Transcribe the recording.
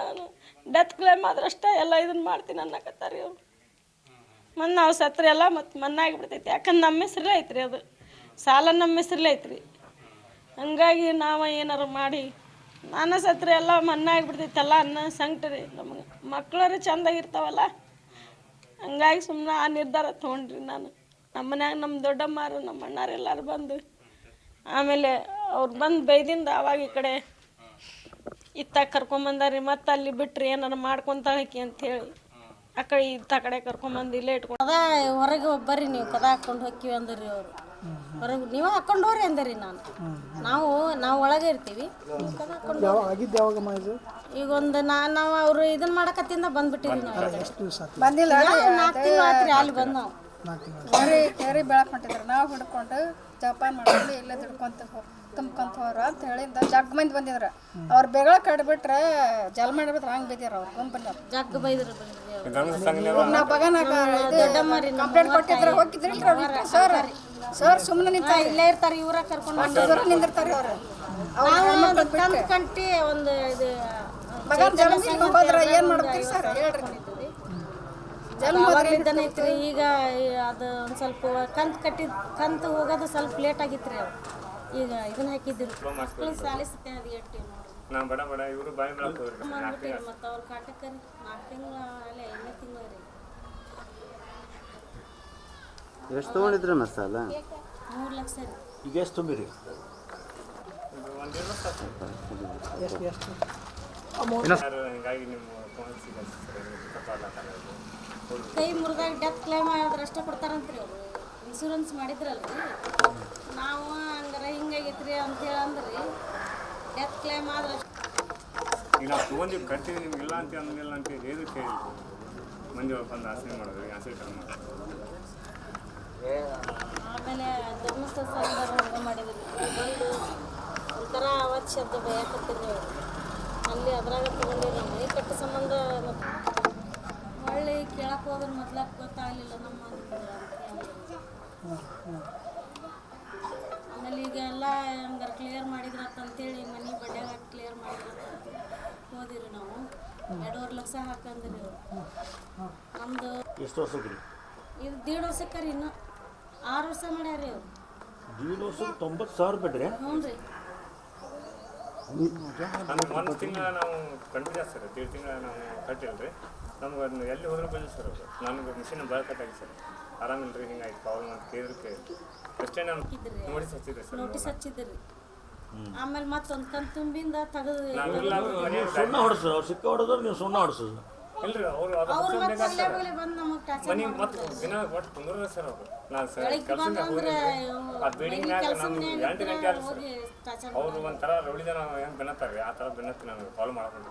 ನಾನು. Death claim ಆದ್ರೆ ಅಷ್ಟೇ ಎಲ್ಲ ಇದನ್ನ ಮಾಡ್ತೀನಿ ಅನ್ನಕತ್ತಾರ ಇವ್ರು. ಮತ್ತು ನಾವು ಸತ್ರ ಎಲ್ಲ ಮತ್ತು ಮನ್ನಾಗಿಬಿಡ್ತೈತಿ ಯಾಕಂದ್ರೆ ನಮ್ಮ ಹೆಸ್ರಲ್ಲೇ ಐತ್ರಿ ಅದು. ಸಾಲ ನಮ್ಮ ಹೆಸ್ರಲ್ಲೇ ಐತ್ರಿ. ಹಂಗಾಗಿ ನಾವು ಏನಾರು ಮಾಡಿ, ನಾನು ಸತ್ರ ಎಲ್ಲ ಮನ್ನಾ ಆಗಿಬಿಡ್ತೈತಲ್ಲ ಅನ್ನೋ ಸಂಕಟ ರೀ ನಮಗೆ. ಮಕ್ಕಳರು ಚಂದಾಗಿರ್ತಾವಲ್ಲ. ಹಂಗಾಗಿ ಸುಮ್ಮನೆ ಆ ನಿರ್ಧಾರ ತೊಗೊಂಡ್ರಿ ನಾನು. ನಮ್ಮ ಮನ್ಯಾಗ ನಮ್ಮ ದೊಡ್ಡಮ್ಮರು, ನಮ್ಮ ಅಣ್ಣಾರು ಎಲ್ಲರೂ ಬಂದು, ಆಮೇಲೆ ಅವ್ರು ಬಂದು ಬೈದಿಂದ ಆವಾಗ ಈ ಕಡೆ ಇತ್ತಾಗ ಕರ್ಕೊಂಬಂದಾರಿ ಮತ್ತೆ ಅಲ್ಲಿ ಬಿಟ್ರಿ ಏನಾರ ಮಾಡ್ಕೊಂತಾಳಕಿ ಹೇಳಿ ಆ ಕಡೆ ಇತ್ತ ಕಡೆ ಕರ್ಕೊಂಬಂದು ಇಲ್ಲೇ ಇಟ್ಕೊಂಡು ಅದ ಹೊರಗೆ ಬರ್ರಿ ನೀವು ಕದ ಹಾಕೊಂಡು ಹೋಗ್ತೀವಿ ಅಂದ್ರಿ ಅವರು. ಹೊರಗೆ ನೀವು ಹಾಕೊಂಡು ಹೋರಿ ಅಂದ್ರಿ ನಾನು. ನಾವು ನಾವು ಒಳಗೆ ಇರ್ತೀವಿ. ಕದ ಹಾಕೊಂಡು ಯಾವ ಆಗಿದ್ದು ಯಾವಾಗಮ್ಮ ಇದು? ಈಗ ಒಂದು ನಾ ನಾವು ಅವರು ಇದನ್ನ ಮಾಡಕತ್ತಿಂದ ಬಂದ್ಬಿಟ್ಟಿದ್ವಿ ನಾವು. ಬಂದಿಲ್ಲ. ನಾಲ್ಕು ತಿಂಗಳು ಆತ್ರಿ ಅಲ್ಲಿ ಬಂದು ನಾವು. ಕೆರೆ ಕೆರೆ ಬೆಳಕ್ ಹೊಂಟಿದ್ರು. ನಾವು ಹಿಡ್ಕೊಂಡು ಜಪಾನ್ ಮಾಡ್ಕೊಂಡು ಇಲ್ಲೇ ದುಡ್ಕೊಂತ ತುಂಬ್ಕೊಂತ ಹೋರ ಅಂತ ಹೇಳಿಂದ ಜಗ್ ಮಂದಿ ಬಂದಿದ್ರು. ಅವ್ರ ಬೆಗಳ ಕಡ್ಬಿಟ್ರೆ ಜಲ್ ಮಾಡಿಬಿಟ್ರೆ ಹಂಗೆ ಬಿದ್ದಿರ ಅವ್ರು ಗುಂಪಲ್ಲಿ ಜಗ್ ಬೈದ್ರು ಅವ್ರು. ನಾ ಬಗನಾಗ ಕಂಪ್ಲೇಂಟ್ ಕೊಟ್ಟಿದ್ರೆ ಹೋಗಿದ್ರಿ ಸರ್ ಸರ್ ಸುಮ್ಮನೆ ನಿಂತ ಇಲ್ಲೇ ಇರ್ತಾರೆ ಇವ್ರ ಕರ್ಕೊಂಡು ಅಷ್ಟು ದೂರ ನಿಂದಿರ್ತಾರೆ ಅವ್ರು. ನಾವು ಒಂದು ಕಂತು ಕಂಟಿ ಒಂದು ಇದು ಮಗ ಜಲ ಹೋದ್ರೆ ಏನು ಮಾಡ್ತೀರಿ ಸರ್? ಹೇಳ್ರಿ. ಅವಾಗ್ಲಿದ್ದಾನೆ ಐತ್ರಿ ಈಗ ಅದು ಒಂದು ಸ್ವಲ್ಪ ಕಂತು ಕಟ್ಟಿದ ಕಂತು ಹೋಗೋದು ಸ್ವಲ್ಪ ಲೇಟ್ ಆಗಿತ್ರಿ ಅದು ಈಗ ಇದನ್ನ ಹಾಕಿದ್ರು ಮಕ್ಕಳು ಸಾಲಿ ಅದು ಎಟ್ಟಿ ನಾ ಬಡ ಬಡ ಇವರು ಬಾಯಿ ಮಾಡ್ಬಿಟ್ಟಿರಿ ಮತ್ತು ಅವ್ರ ಕಾಟಕ್ಕೆ ರೀ ನಾಲ್ಕು ತಿಂಗಳ ಅಲ್ಲೇ ಐದನೇ ತಿಂಗಳು ರೀ. ಎಷ್ಟು ತೊಗೊಂಡಿದ್ರೆ ಮಸಾಲ ಮೂರು ಲಕ್ಷ ರೀ. ಈಗ ಎಷ್ಟು ತುಂಬಿರಿ? ಎಷ್ಟು ಎಷ್ಟು? ಕೈ ಮುರಿದಾಗ ಡೆತ್ ಕ್ಲೈಮ್ ಆದ್ರೆ ಅಷ್ಟೇ ಕೊಡ್ತಾರಂತ್ರಿ ಅವರು. ಇನ್ಸೂರೆನ್ಸ್ ಮಾಡಿದ್ರಲ್ಲ ರೀ ನಾವು ಹಂಗಾರ ಹಿಂಗಾಗೈತ್ರಿ ಅಂತೇಳಿ ಅಂದ್ರಿ ಡೆತ್ ಕ್ಲೈಮ್ ಆದ್ರೆ ಈಗ ನಾವು ತೊಗೊಂಡಿವಿ ಕಟ್ತೀವಿ ನಿಮ್ಗೆ ಇಲ್ಲ ಅಂತ ಅಂದಿಲ್ಲ ಅಂತ ಏನು ಕೇಳಿ ಮಂದಿ ಬಂದು ಆಸೆ ಮಾಡಿದ್ರಿ ಆಸೆ ತರ ಮಾಡಿದ್ರು ಆಮೇಲೆ ಧರ್ಮಸ್ಥಳ ಮಾಡಿದ್ರು. ಬಂದು ಒಂಥರ ಅವತ್ತು ಶಬ್ದ ಬಯಕತ್ತೀರಿ ಅವರು. ಅಲ್ಲಿ ಅದ್ರಾಗ ತೊಗೊಂಡಿರಿ ನಾವು ಮನೆ ಕಟ್ಟ ಸಂಬಂಧ ಮತ್ತು? ಹೊಳ್ಳಿ ಕೇಳಕ್ಕೆ ಹೋದ್ರೆ ಮೊದ್ಲ ಗೊತ್ತಾಗಲಿಲ್ಲ ನಮ್ಮ. ಆಮೇಲೆ ಈಗ ಎಲ್ಲ ಹಂಗಾರೆ ಕ್ಲಿಯರ್ ಮಾಡಿದ್ರತ್ತ ಅಂತೇಳಿ ಮನೆ ಬಡ್ಡ್ಯಾಗ ಕ್ಲಿಯರ್ ಮಾಡಿದ್ರತ್ತ ಹೋದಿರಿ ನಾವು. ಎರಡೂವರೆ ಲಕ್ಷ ಹಾಕಂದ್ರಿ ಅವ್ರು. ನಮ್ಮದು ಎಷ್ಟು ವರ್ಷಕ್ಕೆ ಇದು ದೀಡ್ ವರ್ಷಕ್ಕೆ ರೀ ಇನ್ನು. ಆರು ವರ್ಷ ಮಾಡ್ಯಾರ ಅವ್ರು. ದೀಡ್ ವರ್ಷಕ್ಕೆ ತೊಂಬತ್ತು ಸಾವಿರ ಬಿಡ್ರಿ ಹ್ಞೂ ರೀ. ನಮ್ಗೆ ಒಂದು ತಿಂಗಳ ನಾವು ಕಂಟಿನ್ಯೂಸ್ ಸರ್ ಎರಡು ತಿಂಗಳ ನಾವು ಕಟ್ಟಿಲ್ರಿ. ನಮ್ಗೆ ಅದನ್ನ ಎಲ್ಲಿ ಹೋದ್ರೂ ಬಂದಿಲ್ಲ ಸರ್ ಅದು ನನಗೆ ಮಿಷಿನ್ ಭಾಳ ಕಟ್ಟಾಗಿ ಸರ್. ಆರಾಮಿಲ್ಲ ರೀ ಹಿಂಗಾಯ್ತು. ಪಾವಲ್ ಅಂತ ಕೇಳಿದ್ರೆ ಅಷ್ಟೇ ನಾನು ನೋಟಿಸ್ ಹಚ್ಚಿದ್ರಿ ಸರ್ ನೋಟಿಸ್ ಹಚ್ಚಿದ್ರಿ. ಆಮೇಲೆ ಮತ್ತೊಂದು ಕಂತು ತುಂಬಿಂದ ತಗದು ಸುಣ್ಣ ಹೊಡ್ಸ್ರಿ ಅವ್ರು ಸಿಕ್ಕ ಹೊಡೆದ್ರೆ ನೀವು ಸುಣ್ಣ ಹೊಡ್ಸೋದು ಇಲ್ರಿ ಅವರು ಅವ್ರು ಮತ್ತೆ ಅಲ್ಲೇ ಬಂದು ಮನೆ ಮತ್ತೆ ದಿನ ಒಟ್ಟು ಕುಂದ್ರ ಸರ್ ಅವರು ನಾನು ಸರ್ ಕೆಲಸದಿಂದ ಆ ಬಿಲ್ಡಿಂಗ್ನಾಗ ನಮ್ಗೆ ಎಂಟು ಗಂಟೆ ಆದ್ರೆ ಸರ್. ಅವರು ಒಂಥರ ರೌಡಿ ಜನ ಹೆಂಗೆ ಬೆನ್ನತ್ತಾರೆ ಆ ತರ ಬೆನ್ನತ್ತಿ ನಾನು ಫಾಲೋ ಮಾಡ್ಕೊಂಡು